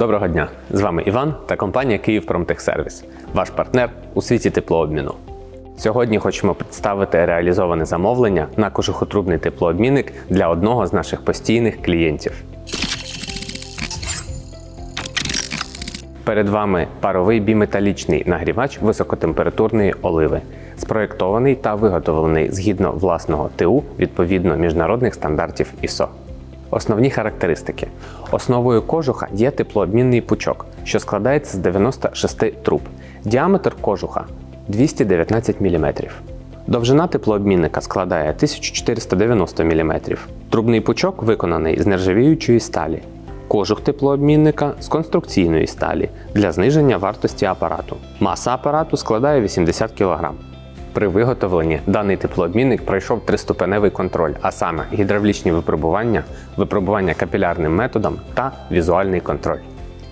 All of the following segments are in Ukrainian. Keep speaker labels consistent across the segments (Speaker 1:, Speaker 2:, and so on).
Speaker 1: Доброго дня! З вами Іван та компанія «Київпромтехсервіс», ваш партнер у світі теплообміну. Сьогодні хочемо представити реалізоване замовлення на кожухотрубний теплообмінник для одного з наших постійних клієнтів. Перед вами паровий біметалічний нагрівач високотемпературної оливи, спроєктований та виготовлений згідно власного ТУ відповідно міжнародних стандартів ISO. Основні характеристики: основою кожуха є теплообмінний пучок, що складається з 96 труб. Діаметр кожуха 219 мм. Довжина теплообмінника складає 1490 мм. Трубний пучок виконаний з нержавіючої сталі. Кожух теплообмінника з конструкційної сталі для зниження вартості апарату. Маса апарату складає 80 кг. При виготовленні даний теплообмінник пройшов триступеневий контроль, а саме гідравлічні випробування, випробування капілярним методом та візуальний контроль.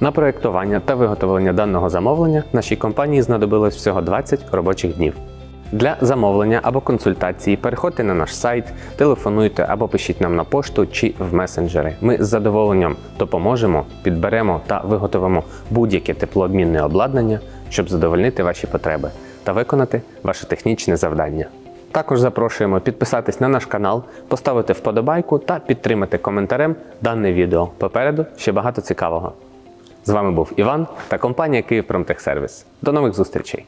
Speaker 1: На проєктування та виготовлення даного замовлення нашій компанії знадобилось всього 20 робочих днів. Для замовлення або консультації переходьте на наш сайт, телефонуйте або пишіть нам на пошту чи в месенджери. Ми з задоволенням допоможемо, підберемо та виготовимо будь-яке теплообмінне обладнання, щоб задовольнити ваші потреби та виконати ваше технічне завдання. Також запрошуємо підписатись на наш канал, поставити вподобайку та підтримати коментарем дане відео. Попереду ще багато цікавого. З вами був Іван та компанія Київпромтехсервіс. До нових зустрічей!